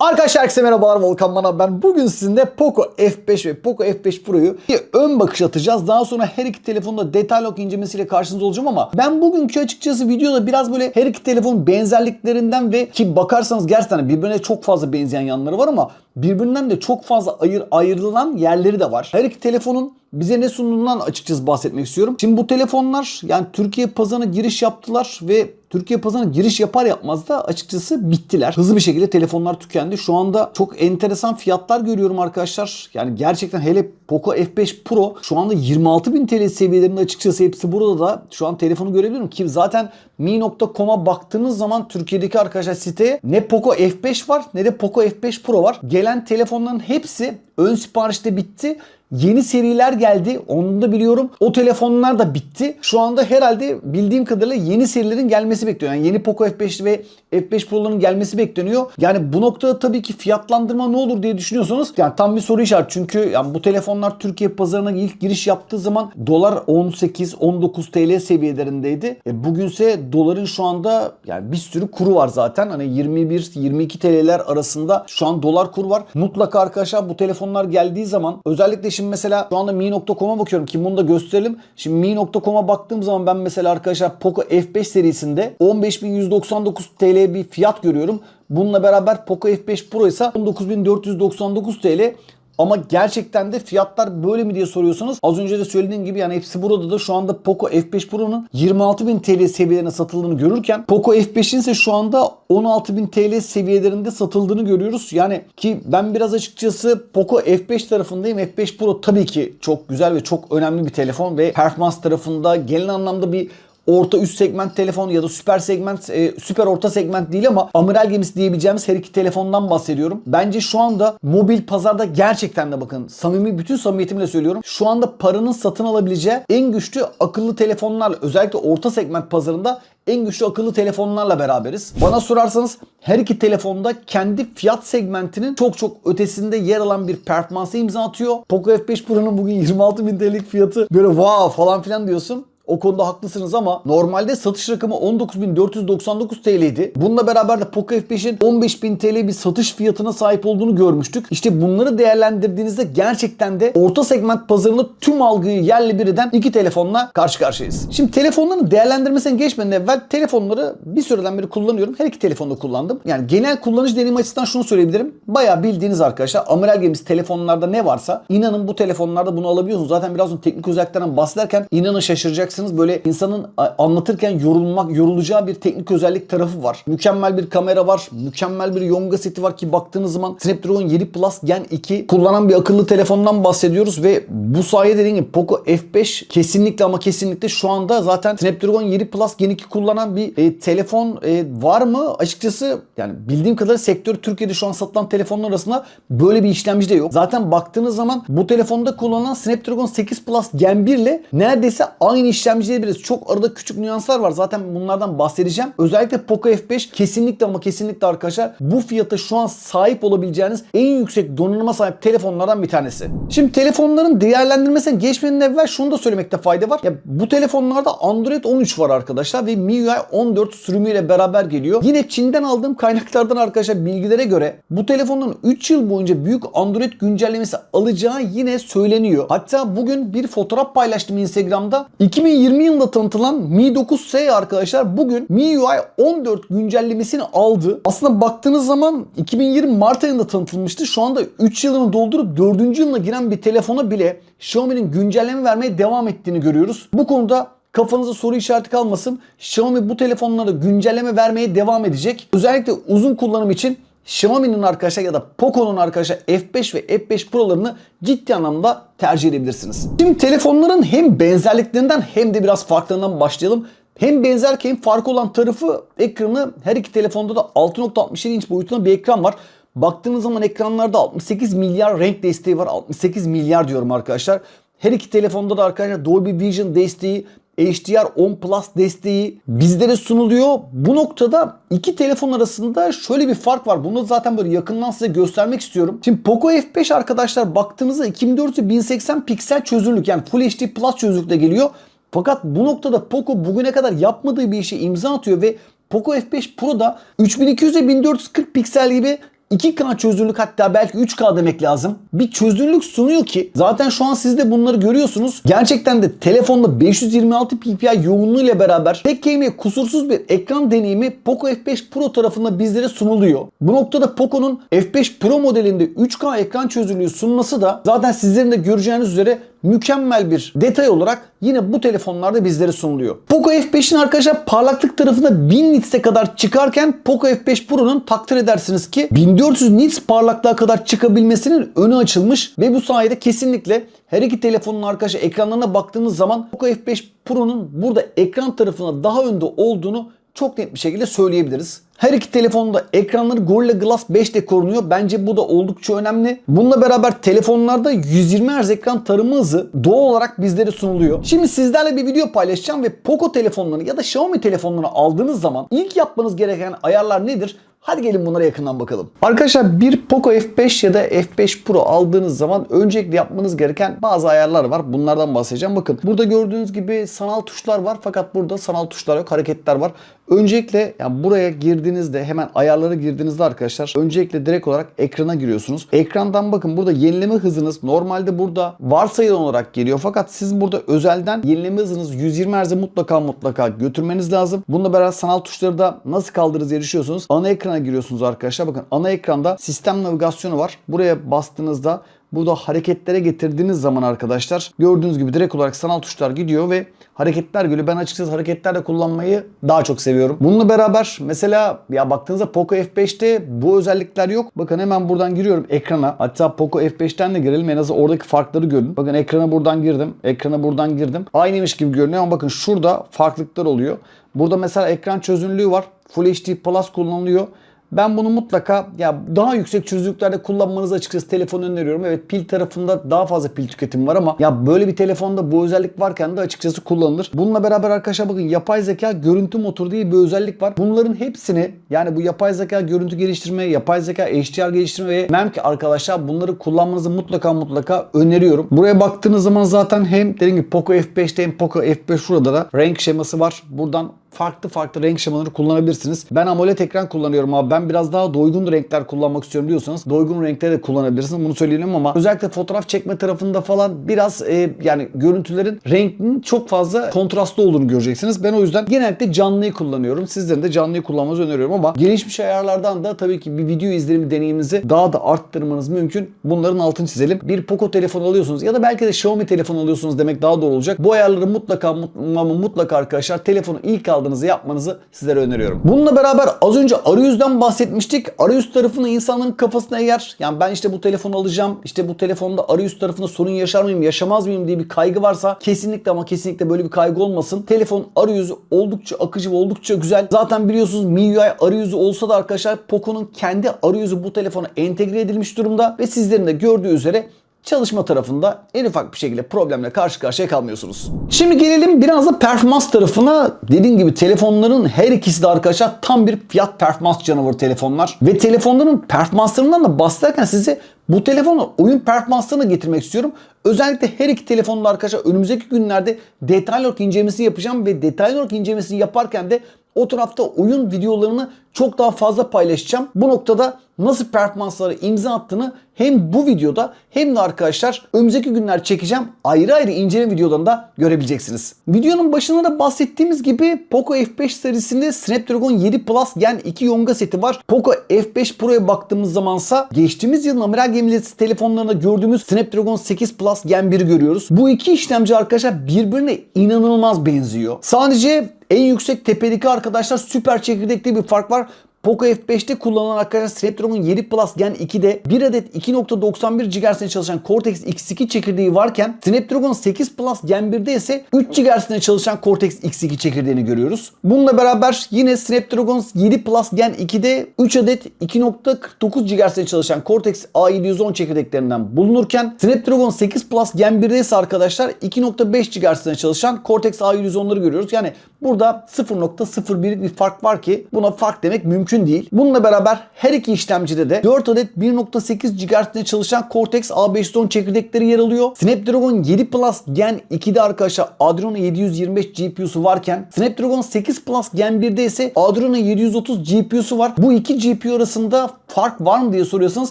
Arkadaşlar herkese merhabalar Volkan Bana ben. Bugün sizinle Poco F5 ve Poco F5 Pro'yu bir ön bakış atacağız. Daha sonra her iki telefonda detaylı ok incelemesiyle karşınızda olacağım ama ben bugünkü açıkçası videoda biraz böyle her iki telefonun benzerliklerinden ve ki bakarsanız gerçekten birbirine çok fazla benzeyen yanları var ama birbirinden de çok fazla ayır, ayrılan yerleri de var. Her iki telefonun bize ne sunduğundan açıkçası bahsetmek istiyorum. Şimdi bu telefonlar yani Türkiye pazarına giriş yaptılar ve Türkiye pazarına giriş yapar yapmaz da açıkçası bittiler. Hızlı bir şekilde telefonlar tükendi. Şu anda çok enteresan fiyatlar görüyorum arkadaşlar. Yani gerçekten hele Poco F5 Pro şu anda 26.000 TL seviyelerinde açıkçası hepsi burada da şu an telefonu görebiliyorum ki zaten mi.com'a baktığınız zaman Türkiye'deki arkadaşlar siteye ne Poco F5 var ne de Poco F5 Pro var. Gelen telefonların hepsi ön siparişte bitti. Yeni seriler geldi. Onu da biliyorum. O telefonlar da bitti. Şu anda herhalde bildiğim kadarıyla yeni serilerin gelmesi bekleniyor. Yani yeni Poco F5 ve F5 Pro'ların gelmesi bekleniyor. Yani bu noktada tabii ki fiyatlandırma ne olur diye düşünüyorsanız yani tam bir soru işareti. Çünkü yani bu telefonlar Türkiye pazarına ilk giriş yaptığı zaman dolar 18-19 TL seviyelerindeydi. E bugünse doların şu anda yani bir sürü kuru var zaten. Hani 21-22 TL'ler arasında şu an dolar kur var. Mutlaka arkadaşlar bu telefonlar geldiği zaman özellikle şimdi mesela şu anda mi.com'a bakıyorum ki bunu da gösterelim. Şimdi mi.com'a baktığım zaman ben mesela arkadaşlar Poco F5 serisinde 15.199 TL bir fiyat görüyorum. Bununla beraber Poco F5 Pro ise 19.499 TL. Ama gerçekten de fiyatlar böyle mi diye soruyorsanız az önce de söylediğim gibi yani hepsi burada da şu anda Poco F5 Pro'nun 26.000 TL seviyelerine satıldığını görürken Poco F5'in ise şu anda 16.000 TL seviyelerinde satıldığını görüyoruz. Yani ki ben biraz açıkçası Poco F5 tarafındayım. F5 Pro tabii ki çok güzel ve çok önemli bir telefon ve performans tarafında genel anlamda bir orta üst segment telefon ya da süper segment e, süper orta segment değil ama amiral gemisi diyebileceğimiz her iki telefondan bahsediyorum. Bence şu anda mobil pazarda gerçekten de bakın samimi bütün samimiyetimle söylüyorum. Şu anda paranın satın alabileceği en güçlü akıllı telefonlarla özellikle orta segment pazarında en güçlü akıllı telefonlarla beraberiz. Bana sorarsanız her iki telefonda kendi fiyat segmentinin çok çok ötesinde yer alan bir performansa imza atıyor. Poco F5 Pro'nun bugün 26.000 TL'lik fiyatı böyle wow falan filan diyorsun. O konuda haklısınız ama normalde satış rakamı 19.499 TL'ydi. Bununla beraber de Poco F5'in 15.000 TL bir satış fiyatına sahip olduğunu görmüştük. İşte bunları değerlendirdiğinizde gerçekten de orta segment pazarında tüm algıyı yerle bir eden iki telefonla karşı karşıyayız. Şimdi telefonların değerlendirmesine geçmeden evvel telefonları bir süreden beri kullanıyorum. Her iki telefonda kullandım. Yani genel kullanıcı deneyim açısından şunu söyleyebilirim. Bayağı bildiğiniz arkadaşlar amiral gemisi telefonlarda ne varsa inanın bu telefonlarda bunu alabiliyorsunuz. Zaten birazdan teknik özelliklerden bahsederken inanın şaşıracaksınız böyle insanın anlatırken yorulmak, yorulacağı bir teknik özellik tarafı var. Mükemmel bir kamera var. Mükemmel bir Yonga seti var ki baktığınız zaman Snapdragon 7 Plus Gen 2 kullanan bir akıllı telefondan bahsediyoruz ve bu sayede dediğim gibi Poco F5 kesinlikle ama kesinlikle şu anda zaten Snapdragon 7 Plus Gen 2 kullanan bir e, telefon e, var mı? Açıkçası yani bildiğim kadarıyla sektör Türkiye'de şu an satılan telefonlar arasında böyle bir işlemci de yok. Zaten baktığınız zaman bu telefonda kullanılan Snapdragon 8 Plus Gen 1 ile neredeyse aynı işlem işlemci diyebiliriz. Çok arada küçük nüanslar var. Zaten bunlardan bahsedeceğim. Özellikle Poco F5 kesinlikle ama kesinlikle arkadaşlar bu fiyata şu an sahip olabileceğiniz en yüksek donanıma sahip telefonlardan bir tanesi. Şimdi telefonların değerlendirmesine geçmeden evvel şunu da söylemekte fayda var. Ya bu telefonlarda Android 13 var arkadaşlar ve MIUI 14 sürümüyle beraber geliyor. Yine Çin'den aldığım kaynaklardan arkadaşlar bilgilere göre bu telefonun 3 yıl boyunca büyük Android güncellemesi alacağı yine söyleniyor. Hatta bugün bir fotoğraf paylaştım Instagram'da. 2020 2020 yılında tanıtılan Mi 9S arkadaşlar bugün MIUI 14 güncellemesini aldı. Aslında baktığınız zaman 2020 Mart ayında tanıtılmıştı. Şu anda 3 yılını doldurup 4. yılına giren bir telefona bile Xiaomi'nin güncelleme vermeye devam ettiğini görüyoruz. Bu konuda kafanıza soru işareti kalmasın. Xiaomi bu telefonlara güncelleme vermeye devam edecek. Özellikle uzun kullanım için Xiaomi'nin arkadaşlar ya da Poco'nun arkadaşlar F5 ve F5 Pro'larını ciddi anlamda tercih edebilirsiniz. Şimdi telefonların hem benzerliklerinden hem de biraz farklarından başlayalım. Hem benzerken hem farkı olan tarafı ekranı her iki telefonda da 6.67 inç boyutunda bir ekran var. Baktığınız zaman ekranlarda 68 milyar renk desteği var. 68 milyar diyorum arkadaşlar. Her iki telefonda da arkadaşlar Dolby Vision desteği, HDR10 Plus desteği bizlere sunuluyor. Bu noktada iki telefon arasında şöyle bir fark var. Bunu zaten böyle yakından size göstermek istiyorum. Şimdi Poco F5 arkadaşlar baktığınızda 2400 1080 piksel çözünürlük yani Full HD Plus çözünürlükle geliyor. Fakat bu noktada Poco bugüne kadar yapmadığı bir işe imza atıyor ve Poco F5 Pro'da 3200 1440 piksel gibi 2K çözünürlük hatta belki 3K demek lazım. Bir çözünürlük sunuyor ki zaten şu an siz de bunları görüyorsunuz. Gerçekten de telefonda 526 ppi yoğunluğu ile beraber tek kelimeyle kusursuz bir ekran deneyimi Poco F5 Pro tarafından bizlere sunuluyor. Bu noktada Poco'nun F5 Pro modelinde 3K ekran çözünürlüğü sunması da zaten sizlerin de göreceğiniz üzere mükemmel bir detay olarak yine bu telefonlarda bizlere sunuluyor. Poco F5'in arkadaşlar parlaklık tarafında 1000 nits'e kadar çıkarken Poco F5 Pro'nun takdir edersiniz ki 1400 nits parlaklığa kadar çıkabilmesinin önü açılmış ve bu sayede kesinlikle her iki telefonun arkadaşlar ekranlarına baktığınız zaman Poco F5 Pro'nun burada ekran tarafına daha önde olduğunu çok net bir şekilde söyleyebiliriz. Her iki telefonda ekranları Gorilla Glass 5'te korunuyor. Bence bu da oldukça önemli. Bununla beraber telefonlarda 120 Hz ekran tarama hızı doğal olarak bizlere sunuluyor. Şimdi sizlerle bir video paylaşacağım ve Poco telefonları ya da Xiaomi telefonlarını aldığınız zaman ilk yapmanız gereken ayarlar nedir? Hadi gelin bunlara yakından bakalım. Arkadaşlar bir Poco F5 ya da F5 Pro aldığınız zaman öncelikle yapmanız gereken bazı ayarlar var. Bunlardan bahsedeceğim. Bakın burada gördüğünüz gibi sanal tuşlar var fakat burada sanal tuşlar yok. Hareketler var. Öncelikle yani buraya girdiğinizde hemen ayarlara girdiğinizde arkadaşlar öncelikle direkt olarak ekrana giriyorsunuz. Ekrandan bakın burada yenileme hızınız normalde burada varsayılan olarak geliyor fakat siz burada özelden yenileme hızınız 120 Hz'e mutlaka mutlaka götürmeniz lazım. Bununla beraber sanal tuşları da nasıl kaldırırız erişiyorsunuz. Ana ekrana giriyorsunuz arkadaşlar. Bakın ana ekranda sistem navigasyonu var. Buraya bastığınızda Burada hareketlere getirdiğiniz zaman arkadaşlar gördüğünüz gibi direkt olarak sanal tuşlar gidiyor ve hareketler geliyor. Ben açıkçası hareketlerle kullanmayı daha çok seviyorum. Bununla beraber mesela ya baktığınızda Poco F5'te bu özellikler yok. Bakın hemen buradan giriyorum ekrana. Hatta Poco F5'ten de girelim en azından oradaki farkları görün. Bakın ekrana buradan girdim. Ekrana buradan girdim. Aynıymış gibi görünüyor ama bakın şurada farklılıklar oluyor. Burada mesela ekran çözünürlüğü var. Full HD Plus kullanılıyor. Ben bunu mutlaka ya daha yüksek çözünürlüklerde kullanmanızı açıkçası telefon öneriyorum. Evet pil tarafında daha fazla pil tüketimi var ama ya böyle bir telefonda bu özellik varken de açıkçası kullanılır. Bununla beraber arkadaşlar bakın yapay zeka görüntü motoru diye bir özellik var. Bunların hepsini yani bu yapay zeka görüntü geliştirme, yapay zeka HDR geliştirme ve MEMK arkadaşlar bunları kullanmanızı mutlaka mutlaka öneriyorum. Buraya baktığınız zaman zaten hem dediğim gibi Poco F5'te hem Poco F5 şurada da renk şeması var. Buradan farklı farklı renk şemaları kullanabilirsiniz. Ben AMOLED ekran kullanıyorum ama ben biraz daha doygun renkler kullanmak istiyorum diyorsanız doygun renkleri de kullanabilirsiniz. Bunu söyleyelim ama özellikle fotoğraf çekme tarafında falan biraz e, yani görüntülerin renkinin çok fazla kontrastlı olduğunu göreceksiniz. Ben o yüzden genellikle canlıyı kullanıyorum. Sizlerin de canlıyı kullanmanızı öneriyorum ama gelişmiş ayarlardan da tabii ki bir video izlenimi deneyiminizi daha da arttırmanız mümkün. Bunların altını çizelim. Bir Poco telefon alıyorsunuz ya da belki de Xiaomi telefon alıyorsunuz demek daha doğru olacak. Bu ayarları mutlaka mutlaka, arkadaşlar telefonu ilk aldığınız aldığınızı yapmanızı sizlere öneriyorum. Bununla beraber az önce arayüzden bahsetmiştik. Arayüz tarafını insanların kafasına eğer yani ben işte bu telefonu alacağım. işte bu telefonda arayüz tarafında sorun yaşar mıyım yaşamaz mıyım diye bir kaygı varsa kesinlikle ama kesinlikle böyle bir kaygı olmasın. Telefon arayüzü oldukça akıcı ve oldukça güzel. Zaten biliyorsunuz MIUI arayüzü olsa da arkadaşlar Poco'nun kendi arayüzü bu telefona entegre edilmiş durumda ve sizlerin de gördüğü üzere çalışma tarafında en ufak bir şekilde problemle karşı karşıya kalmıyorsunuz. Şimdi gelelim biraz da performans tarafına. Dediğim gibi telefonların her ikisi de arkadaşlar tam bir fiyat performans canavarı telefonlar. Ve telefonların performanslarından da bahsederken size bu telefonu oyun performanslarına getirmek istiyorum. Özellikle her iki telefonla arkadaşlar önümüzdeki günlerde detaylı olarak incelemesini yapacağım ve detaylı olarak incelemesini yaparken de o tarafta oyun videolarını çok daha fazla paylaşacağım. Bu noktada nasıl performansları imza attığını hem bu videoda hem de arkadaşlar önümüzdeki günler çekeceğim. Ayrı ayrı inceleme videolarında görebileceksiniz. Videonun başında da bahsettiğimiz gibi Poco F5 serisinde Snapdragon 7 Plus Gen 2 Yonga seti var. Poco F5 Pro'ya baktığımız zamansa geçtiğimiz yılın amiral gemisi telefonlarında gördüğümüz Snapdragon 8 Plus Gen 1'i görüyoruz. Bu iki işlemci arkadaşlar birbirine inanılmaz benziyor. Sadece en yüksek tepedeki arkadaşlar süper çekirdekli bir fark var. Poco F5'te kullanılan arkadaşlar Snapdragon 7 Plus Gen 2'de bir adet 2.91 GHz'de çalışan Cortex X2 çekirdeği varken Snapdragon 8 Plus Gen 1'de ise 3 GHz'de çalışan Cortex X2 çekirdeğini görüyoruz. Bununla beraber yine Snapdragon 7 Plus Gen 2'de 3 adet 2.49 GHz'de çalışan Cortex A710 çekirdeklerinden bulunurken Snapdragon 8 Plus Gen 1'de ise arkadaşlar 2.5 GHz'de çalışan Cortex A710'ları görüyoruz. Yani burada 0.01'lik bir fark var ki buna fark demek mümkün değil. Bununla beraber her iki işlemcide de 4 adet 1.8 GHz'de çalışan Cortex A510 çekirdekleri yer alıyor. Snapdragon 7 Plus Gen 2'de arkadaşlar Adreno 725 GPU'su varken Snapdragon 8 Plus Gen 1'de ise Adreno 730 GPU'su var. Bu iki GPU arasında fark var mı diye soruyorsanız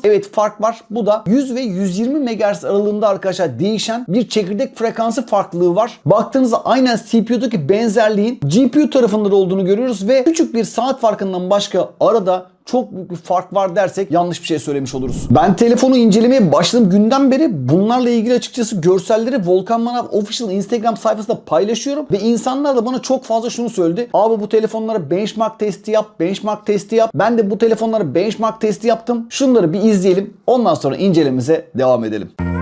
evet fark var. Bu da 100 ve 120 MHz aralığında arkadaşlar değişen bir çekirdek frekansı farklılığı var. Baktığınızda aynen CPU'daki benzerliğin GPU tarafında da olduğunu görüyoruz ve küçük bir saat farkından başka arada çok büyük bir fark var dersek yanlış bir şey söylemiş oluruz. Ben telefonu incelemeye başladığım günden beri bunlarla ilgili açıkçası görselleri Volkan Manav Official Instagram sayfasında paylaşıyorum ve insanlar da bana çok fazla şunu söyledi. Abi bu telefonlara benchmark testi yap, benchmark testi yap. Ben de bu telefonlara benchmark testi yaptım. Şunları bir izleyelim. Ondan sonra incelememize devam edelim.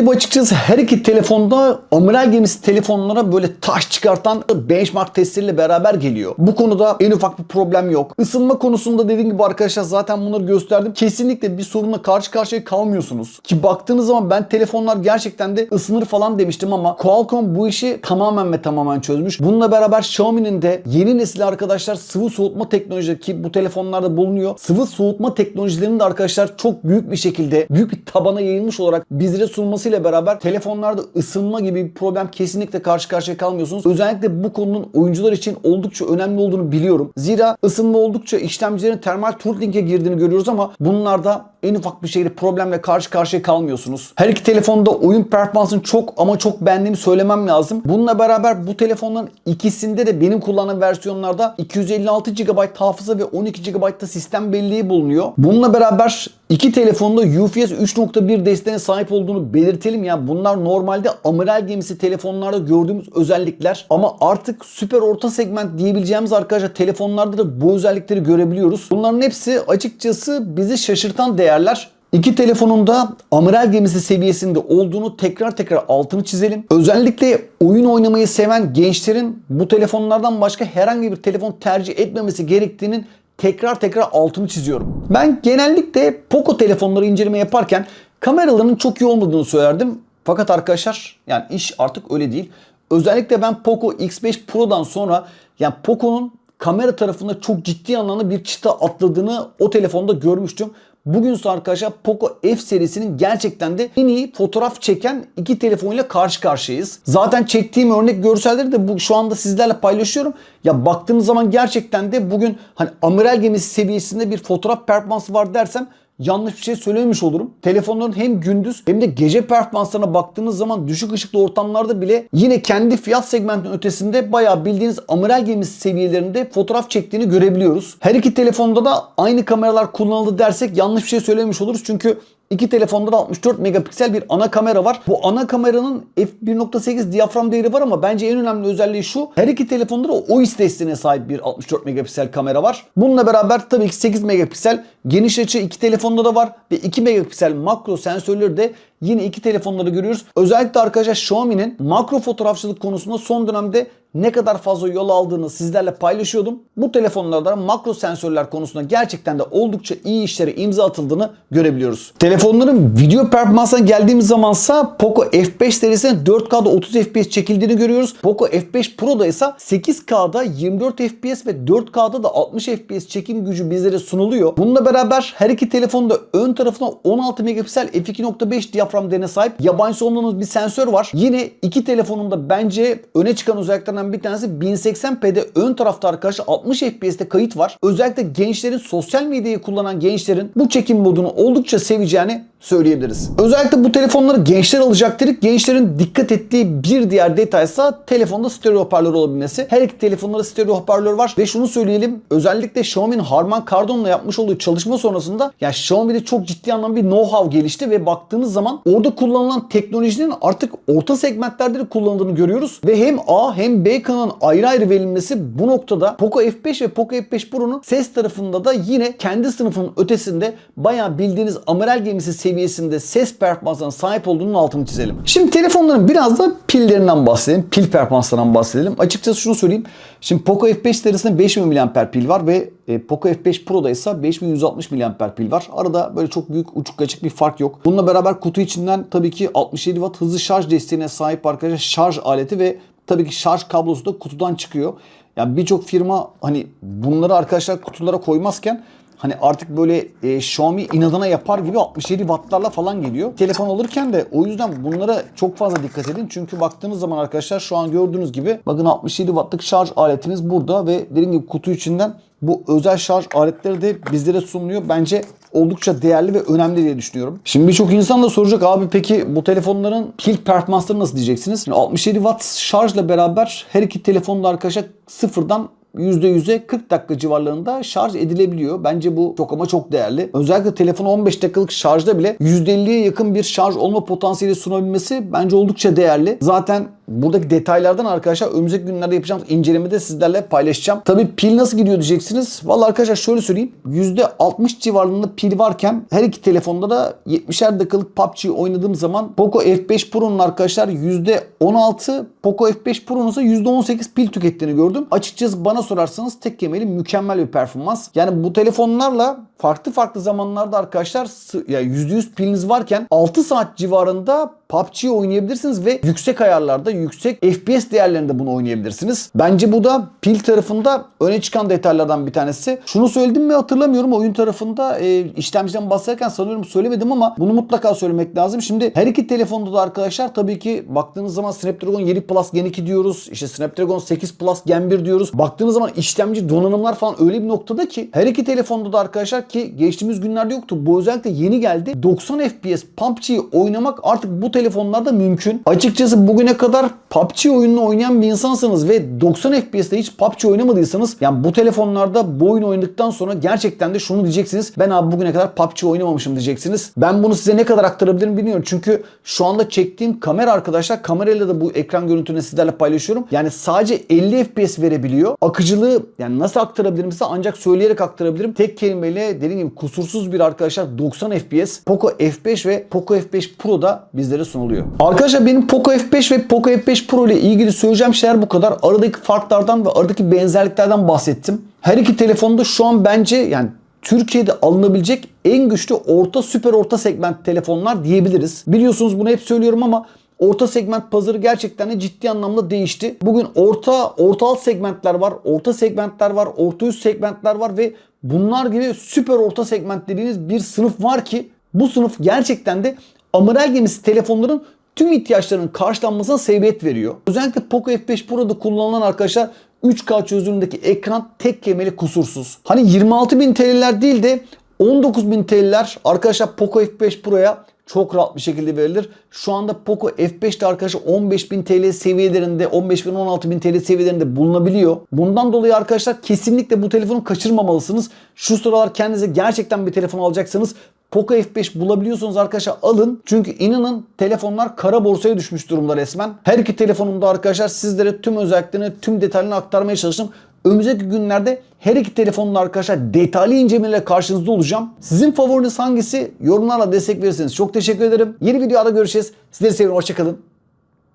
Gibi açıkçası her iki telefonda amiral gemisi telefonlara böyle taş çıkartan benchmark testleriyle beraber geliyor. Bu konuda en ufak bir problem yok. Isınma konusunda dediğim gibi arkadaşlar zaten bunları gösterdim. Kesinlikle bir sorunla karşı karşıya kalmıyorsunuz. Ki baktığınız zaman ben telefonlar gerçekten de ısınır falan demiştim ama Qualcomm bu işi tamamen ve tamamen çözmüş. Bununla beraber Xiaomi'nin de yeni nesil arkadaşlar sıvı soğutma teknolojileri ki bu telefonlarda bulunuyor. Sıvı soğutma teknolojilerinin de arkadaşlar çok büyük bir şekilde büyük bir tabana yayılmış olarak bizlere sunmasıyla beraber telefonlarda ısınma gibi bir problem kesinlikle karşı karşıya kalmıyorsunuz. Özellikle bu konunun oyuncular için oldukça önemli olduğunu biliyorum. Zira ısınma oldukça işlemcilerin termal throttlink'e girdiğini görüyoruz ama bunlarda en ufak bir şekilde problemle karşı karşıya kalmıyorsunuz. Her iki telefonda oyun performansını çok ama çok beğendiğimi söylemem lazım. Bununla beraber bu telefonların ikisinde de benim kullandığım versiyonlarda 256 GB hafıza ve 12 GB da sistem belleği bulunuyor. Bununla beraber iki telefonda UFS 3.1 desteğine sahip olduğunu belirtelim ya. Bunlar normalde amiral gemisi telefonlarda gördüğümüz özellikler ama artık süper orta segment diyebileceğimiz arkadaşlar telefonlarda da bu özellikleri görebiliyoruz. Bunların hepsi açıkçası bizi şaşırtan değerler. İki telefonun da amiral gemisi seviyesinde olduğunu tekrar tekrar altını çizelim. Özellikle oyun oynamayı seven gençlerin bu telefonlardan başka herhangi bir telefon tercih etmemesi gerektiğinin tekrar tekrar altını çiziyorum. Ben genellikle Poco telefonları inceleme yaparken kameralarının çok iyi olmadığını söylerdim. Fakat arkadaşlar yani iş artık öyle değil. Özellikle ben Poco X5 Pro'dan sonra yani Poco'nun kamera tarafında çok ciddi anlamda bir çıta atladığını o telefonda görmüştüm. Bugün ise arkadaşlar Poco F serisinin gerçekten de en iyi fotoğraf çeken iki telefonuyla karşı karşıyayız. Zaten çektiğim örnek görselleri de bu şu anda sizlerle paylaşıyorum. Ya baktığımız zaman gerçekten de bugün hani amiral gemisi seviyesinde bir fotoğraf performansı var dersem yanlış bir şey söylememiş olurum. Telefonların hem gündüz hem de gece performanslarına baktığınız zaman düşük ışıklı ortamlarda bile yine kendi fiyat segmentinin ötesinde bayağı bildiğiniz amiral gemisi seviyelerinde fotoğraf çektiğini görebiliyoruz. Her iki telefonda da aynı kameralar kullanıldı dersek yanlış bir şey söylememiş oluruz. Çünkü İki telefonda da 64 megapiksel bir ana kamera var. Bu ana kameranın f1.8 diyafram değeri var ama bence en önemli özelliği şu. Her iki telefonda da OIS desteğine sahip bir 64 megapiksel kamera var. Bununla beraber tabii ki 8 megapiksel geniş açı iki telefonda da var ve 2 megapiksel makro sensörleri de yine iki telefonları görüyoruz. Özellikle arkadaşlar Xiaomi'nin makro fotoğrafçılık konusunda son dönemde ne kadar fazla yol aldığını sizlerle paylaşıyordum. Bu telefonlarda makro sensörler konusunda gerçekten de oldukça iyi işlere imza atıldığını görebiliyoruz. Telefonların video performansına geldiğimiz zamansa Poco F5 serisinin 4K'da 30 FPS çekildiğini görüyoruz. Poco F5 Pro'da ise 8K'da 24 FPS ve 4K'da da 60 FPS çekim gücü bizlere sunuluyor. Bununla beraber her iki telefonda ön tarafına 16 megapiksel f2.5 diyafram değerine sahip yabancı olmadığımız bir sensör var. Yine iki telefonun da bence öne çıkan özelliklerinden bir tanesi 1080p'de ön tarafta arkadaşlar 60 FPS'te kayıt var. Özellikle gençlerin sosyal medyayı kullanan gençlerin bu çekim modunu oldukça seveceğini söyleyebiliriz. Özellikle bu telefonları gençler alacak dedik. Gençlerin dikkat ettiği bir diğer detaysa telefonda stereo hoparlör olabilmesi. Her iki telefonlarda stereo hoparlör var ve şunu söyleyelim. Özellikle Xiaomi'nin Harman Kardon'la yapmış olduğu çalışma sonrasında ya Xiaomi'de çok ciddi anlamda bir know-how gelişti ve baktığınız zaman orada kullanılan teknolojinin artık orta segmentlerde de kullanıldığını görüyoruz ve hem A hem B kanalın ayrı ayrı verilmesi bu noktada Poco F5 ve Poco F5 Pro'nun ses tarafında da yine kendi sınıfının ötesinde bayağı bildiğiniz amiral gemisi seviyesinde ses performansına sahip olduğunun altını çizelim. Şimdi telefonların biraz da pillerinden bahsedelim. Pil performanslarından bahsedelim. Açıkçası şunu söyleyeyim. Şimdi Poco F5 serisinde 5000 mAh pil var ve e, Poco F5 Pro'da ise 5160 mAh pil var. Arada böyle çok büyük uçuk açık bir fark yok. Bununla beraber kutu içinden tabii ki 67 Watt hızlı şarj desteğine sahip arkadaşlar şarj aleti ve tabii ki şarj kablosu da kutudan çıkıyor. Yani birçok firma hani bunları arkadaşlar kutulara koymazken Hani artık böyle e, Xiaomi inadına yapar gibi 67 wattlarla falan geliyor. Telefon alırken de o yüzden bunlara çok fazla dikkat edin. Çünkü baktığınız zaman arkadaşlar şu an gördüğünüz gibi bakın 67 wattlık şarj aletimiz burada ve dediğim gibi kutu içinden bu özel şarj aletleri de bizlere sunuluyor. Bence oldukça değerli ve önemli diye düşünüyorum. Şimdi birçok insan da soracak abi peki bu telefonların pil performansları nasıl diyeceksiniz? Şimdi 67 watt şarjla beraber her iki telefonda arkadaşlar sıfırdan %100'e 40 dakika civarlarında şarj edilebiliyor. Bence bu çok ama çok değerli. Özellikle telefonu 15 dakikalık şarjda bile %50'ye yakın bir şarj olma potansiyeli sunabilmesi bence oldukça değerli. Zaten buradaki detaylardan arkadaşlar önümüzdeki günlerde yapacağımız incelemede sizlerle paylaşacağım. Tabi pil nasıl gidiyor diyeceksiniz. Valla arkadaşlar şöyle söyleyeyim. %60 civarında pil varken her iki telefonda da 70'er dakikalık PUBG oynadığım zaman Poco F5 Pro'nun arkadaşlar %16 Poco F5 Pro'nun ise %18 pil tükettiğini gördüm. Açıkçası bana sorarsanız tek kemeli mükemmel bir performans. Yani bu telefonlarla farklı farklı zamanlarda arkadaşlar ya %100 piliniz varken 6 saat civarında PUBG oynayabilirsiniz ve yüksek ayarlarda, yüksek FPS değerlerinde bunu oynayabilirsiniz. Bence bu da pil tarafında öne çıkan detaylardan bir tanesi. Şunu söyledim mi hatırlamıyorum. Oyun tarafında e, işlemciden bahsederken sanıyorum söylemedim ama bunu mutlaka söylemek lazım. Şimdi her iki telefonda da arkadaşlar tabii ki baktığınız zaman Snapdragon 7 Plus Gen 2 diyoruz. İşte Snapdragon 8 Plus Gen 1 diyoruz. Baktığınız zaman işlemci donanımlar falan öyle bir noktada ki her iki telefonda da arkadaşlar ki geçtiğimiz günlerde yoktu. Bu özellikle yeni geldi. 90 FPS PUBG'yi oynamak artık bu telefonlarda mümkün. Açıkçası bugüne kadar PUBG oyununu oynayan bir insansanız ve 90 FPS'te hiç PUBG oynamadıysanız yani bu telefonlarda bu oyunu oynadıktan sonra gerçekten de şunu diyeceksiniz. Ben abi bugüne kadar PUBG oynamamışım diyeceksiniz. Ben bunu size ne kadar aktarabilirim bilmiyorum. Çünkü şu anda çektiğim kamera arkadaşlar kamerayla da bu ekran görüntünü sizlerle paylaşıyorum. Yani sadece 50 FPS verebiliyor. Akıcılığı yani nasıl aktarabilirim size ancak söyleyerek aktarabilirim. Tek kelimeyle dediğim gibi kusursuz bir arkadaşlar 90 FPS. Poco F5 ve Poco F5 Pro da bizlere sunuluyor. Arkadaşlar benim Poco F5 ve Poco F5 Pro ile ilgili söyleyeceğim şeyler bu kadar. Aradaki farklardan ve aradaki benzerliklerden bahsettim. Her iki telefonda şu an bence yani Türkiye'de alınabilecek en güçlü orta süper orta segment telefonlar diyebiliriz. Biliyorsunuz bunu hep söylüyorum ama orta segment pazarı gerçekten de ciddi anlamda değişti. Bugün orta orta alt segmentler var, orta segmentler var, orta üst segmentler var ve bunlar gibi süper orta segment dediğiniz bir sınıf var ki bu sınıf gerçekten de amiral gemisi telefonların tüm ihtiyaçlarının karşılanmasına sebebiyet veriyor. Özellikle Poco F5 Pro'da kullanılan arkadaşlar 3K çözünürlüğündeki ekran tek kemeli kusursuz. Hani 26.000 TL'ler değil de 19.000 TL'ler arkadaşlar Poco F5 Pro'ya çok rahat bir şekilde verilir. Şu anda Poco F5'te arkadaşlar 15.000 TL seviyelerinde 15.000 16.000 TL seviyelerinde bulunabiliyor. Bundan dolayı arkadaşlar kesinlikle bu telefonu kaçırmamalısınız. Şu sıralar kendinize gerçekten bir telefon alacaksanız Poco F5 bulabiliyorsanız arkadaşlar alın. Çünkü inanın telefonlar kara borsaya düşmüş durumda resmen. Her iki telefonumda arkadaşlar sizlere tüm özelliklerini, tüm detaylarını aktarmaya çalıştım. Önümüzdeki günlerde her iki telefonun arkadaşlar detaylı incelemelerle karşınızda olacağım. Sizin favoriniz hangisi? Yorumlarla destek verirseniz çok teşekkür ederim. Yeni videoda görüşeceğiz. Sizleri seviyorum. Hoşçakalın.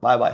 Bay bay.